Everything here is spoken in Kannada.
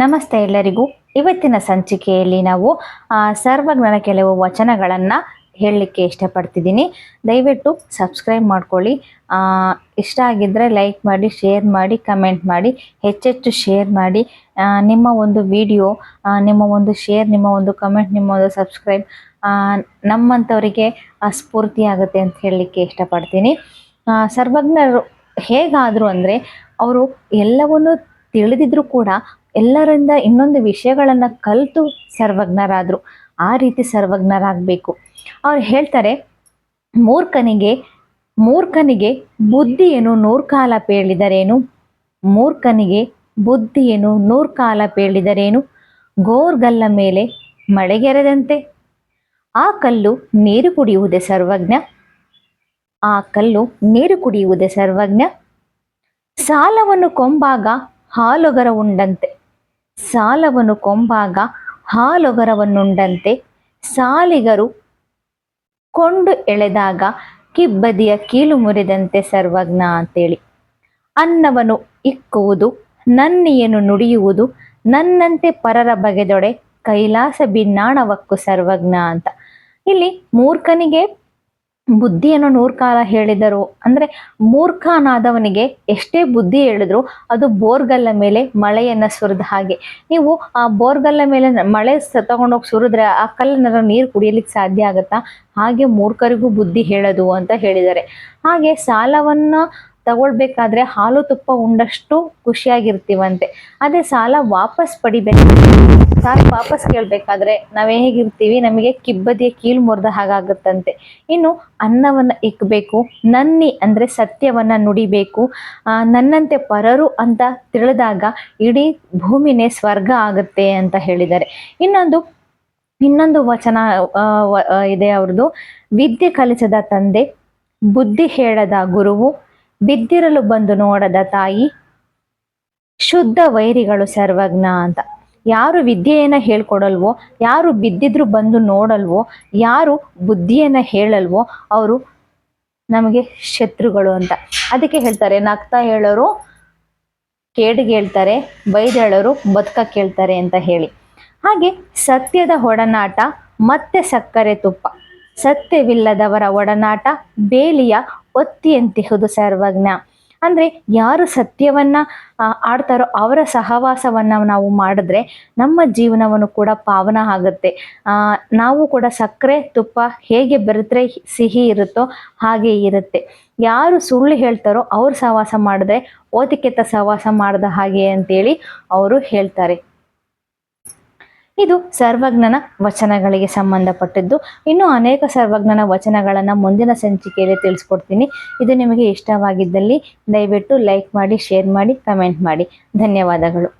ನಮಸ್ತೆ ಎಲ್ಲರಿಗೂ. ಇವತ್ತಿನ ಸಂಚಿಕೆಯಲ್ಲಿ ನಾವು ಸರ್ವಜ್ಞನ ಕೆಲವು ವಚನಗಳನ್ನು ಹೇಳಲಿಕ್ಕೆ ಇಷ್ಟಪಡ್ತಿದ್ದೀನಿ. ದಯವಿಟ್ಟು ಸಬ್ಸ್ಕ್ರೈಬ್ ಮಾಡ್ಕೊಳ್ಳಿ. ಇಷ್ಟ ಆಗಿದ್ದರೆ ಲೈಕ್ ಮಾಡಿ ಶೇರ್ ಮಾಡಿ ಕಮೆಂಟ್ ಮಾಡಿ, ಹೆಚ್ಚೆಚ್ಚು ಶೇರ್ ಮಾಡಿ. ನಿಮ್ಮ ಒಂದು ವಿಡಿಯೋ ನಿಮ್ಮ ಒಂದು ಶೇರ್ ನಿಮ್ಮ ಒಂದು ಕಮೆಂಟ್ ನಿಮ್ಮ ಒಂದು ಸಬ್ಸ್ಕ್ರೈಬ್ ನಮ್ಮಂಥವರಿಗೆ ಸ್ಫೂರ್ತಿ ಆಗುತ್ತೆ ಅಂತ ಹೇಳಲಿಕ್ಕೆ ಇಷ್ಟಪಡ್ತೀನಿ. ಸರ್ವಜ್ಞರು ಹೇಗಾದರು ಅಂದರೆ, ಅವರು ಎಲ್ಲವನ್ನು ತಿಳಿದಿದ್ರು ಕೂಡ ಎಲ್ಲರಿಂದ ಇನ್ನೊಂದು ವಿಷಯಗಳನ್ನು ಕಲಿತು ಸರ್ವಜ್ಞರಾದರು, ಆ ರೀತಿ ಸರ್ವಜ್ಞರಾಗಬೇಕು. ಅವ್ರು ಹೇಳ್ತಾರೆ, ಮೂರ್ಖನಿಗೆ ಮೂರ್ಖನಿಗೆ ಬುದ್ಧಿಯೇನು ನೂರು ಕಾಲ ಪೇಳಿದರೇನು? ಮೂರ್ಖನಿಗೆ ಬುದ್ಧಿಯೇನು ನೂರು ಕಾಲ ಪೇಳಿದರೇನು? ಗೋರ್ಗಲ್ಲ ಮೇಲೆ ಮಳೆಗೆರೆದಂತೆ. ಆ ಕಲ್ಲು ನೀರು ಕುಡಿಯುವುದೇ ಸರ್ವಜ್ಞ? ಆ ಕಲ್ಲು ನೀರು ಕುಡಿಯುವುದೇ ಸರ್ವಜ್ಞ? ಸಾಲವನ್ನು ಕೊಂಬಾಗ ಹಾಲುಗರ ಉಂಡಂತೆ. ಸಾಲವನ್ನು ಕೊಂಬಾಗ ಹಾಲೊಗರವನ್ನುಂಡಂತೆ ಸಾಲಿಗರು ಕೊಂಡು ಎಳೆದಾಗ ಕಿಬ್ಬದಿಯ ಕೀಲು ಮುರಿದಂತೆ ಸರ್ವಜ್ಞ ಅಂತೇಳಿ. ಅನ್ನವನ್ನು ಇಕ್ಕುವುದು, ನನ್ನಿಯನ್ನು ನುಡಿಯುವುದು, ನನ್ನಂತೆ ಪರರ ಬಗೆದೊಡೆ ಕೈಲಾಸ ಬಿನ್ನಾಣವಕ್ಕು ಸರ್ವಜ್ಞ ಅಂತ. ಇಲ್ಲಿ ಮೂರ್ಖನಿಗೆ ಬುದ್ಧಿಯನ್ನು ನೂರು ಕಾಲ ಹೇಳಿದರು. ಅಂದರೆ ಮೂರ್ಖನಾದವನಿಗೆ ಎಷ್ಟೇ ಬುದ್ಧಿ ಹೇಳಿದ್ರು ಅದು ಬೋರ್ಗಲ್ಲ ಮೇಲೆ ಮಳೆಯನ್ನು ಸುರಿದ ಹಾಗೆ. ನೀವು ಆ ಬೋರ್ಗಲ್ಲ ಮೇಲೆ ಮಳೆ ತಗೊಂಡೋಗಿ ಸುರಿದ್ರೆ ಆ ಕಲ್ಲನ್ನ ನೀರು ಕುಡಿಯಲಿಕ್ಕೆ ಸಾಧ್ಯ ಆಗುತ್ತಾ? ಹಾಗೆ ಮೂರ್ಖರಿಗೂ ಬುದ್ಧಿ ಹೇಳೋದು ಅಂತ ಹೇಳಿದ್ದಾರೆ. ಹಾಗೆ ಸಾಲವನ್ನು ತಗೊಳ್ಬೇಕಾದ್ರೆ ಹಾಲು ತುಪ್ಪ ಉಂಡಷ್ಟು ಖುಷಿಯಾಗಿರ್ತೀವಂತೆ. ಅದೇ ಸಾಲ ವಾಪಸ್ ಪಡಿಬೇಕು. ಸಾಲ ವಾಪಸ್ ಕೇಳಬೇಕಾದ್ರೆ ನಾವು ಹೇಗಿರ್ತೀವಿ? ನಮಗೆ ಕಿಬ್ಬದಿಯ ಕೀಲು ಮುರಿದ ಹಾಗಾಗುತ್ತಂತೆ. ಇನ್ನು ಅನ್ನವನ್ನು ಇಕ್ಕಬೇಕು ನನ್ನಿ ಅಂದರೆ ಸತ್ಯವನ್ನು ನುಡಿಬೇಕು ನನ್ನಂತೆ ಪರರು ಅಂತ ತಿಳಿದಾಗ ಇಡೀ ಭೂಮಿನೇ ಸ್ವರ್ಗ ಆಗುತ್ತೆ ಅಂತ ಹೇಳಿದ್ದಾರೆ. ಇನ್ನೊಂದು ಇನ್ನೊಂದು ವಚನ ಇದೆ ಅವ್ರದ್ದು ವಿದ್ಯೆ ಕಲಿಸದ ತಂದೆ, ಬುದ್ಧಿ ಹೇಳದ ಗುರುವು ಬಿದ್ದಿರಲು ಬಂದು ನೋಡದ ತಾಯಿ, ಶುದ್ಧ ವೈರಿಗಳು ಸರ್ವಜ್ಞ ಅಂತ. ಯಾರು ವಿದ್ಯೆಯನ್ನು ಹೇಳ್ಕೊಡಲ್ವೋ, ಯಾರು ಬಿದ್ದಿದ್ರು ಬಂದು ನೋಡಲ್ವೋ, ಯಾರು ಬುದ್ಧಿಯನ್ನು ಹೇಳಲ್ವೋ, ಅವರು ನಮಗೆ ಶತ್ರುಗಳು ಅಂತ. ಅದಕ್ಕೆ ಹೇಳ್ತಾರೆ, ನಗ್ತಾ ಹೇಳೋರು ಕೇಡಿಗೆ ಹೇಳ್ತಾರೆ ಬೈದೇಳೋರು ಬದುಕ ಕೇಳ್ತಾರೆ ಅಂತ ಹೇಳಿ. ಹಾಗೆ ಸತ್ಯದ ಒಡನಾಟ ಮತ್ತೆ ಸಕ್ಕರೆ ತುಪ್ಪ. ಸತ್ಯವಿಲ್ಲದವರ ಒಡನಾಟ, ಬೇಲಿಯ ಒತ್ತಿಯಂತಿಹುದು ಸರ್ವಜ್ಞ ಅಂದರೆ ಯಾರು ಸತ್ಯವನ್ನು ಆಡ್ತಾರೋ ಅವರ ಸಹವಾಸವನ್ನು ನಾವು ಮಾಡಿದ್ರೆ ನಮ್ಮ ಜೀವನವನ್ನು ಕೂಡ ಪಾವನ ಆಗುತ್ತೆ. ನಾವು ಕೂಡ ಸಕ್ಕರೆ, ತುಪ್ಪ ಹೇಗೆ ಬೆರೆತ್ರೆ ಸಿಹಿ ಇರುತ್ತೋ ಹಾಗೆ ಇರುತ್ತೆ. ಯಾರು ಸುಳ್ಳು ಹೇಳ್ತಾರೋ ಅವ್ರು ಸಹವಾಸ ಮಾಡಿದ್ರೆ ಓದಿಕೆತ್ತ ಸಹವಾಸ ಮಾಡಿದ ಹಾಗೆ ಅಂತೇಳಿ ಅವರು ಹೇಳ್ತಾರೆ. ಇದು ಸರ್ವಜ್ಞನ ವಚನಗಳಿಗೆ ಸಂಬಂಧಪಟ್ಟಿದ್ದು. ಇನ್ನು ಅನೇಕ ಸರ್ವಜ್ಞನ ವಚನಗಳನ್ನು ಮುಂದಿನ ಸಂಚಿಕೆಯಲ್ಲಿ ತಿಳಿಸ್ಕೊಡ್ತೀನಿ. ಇದು ನಿಮಗೆ ಇಷ್ಟವಾಗಿದ್ದಲ್ಲಿ ದಯವಿಟ್ಟು ಲೈಕ್ ಮಾಡಿ ಶೇರ್ ಮಾಡಿ ಕಮೆಂಟ್ ಮಾಡಿ. ಧನ್ಯವಾದಗಳು.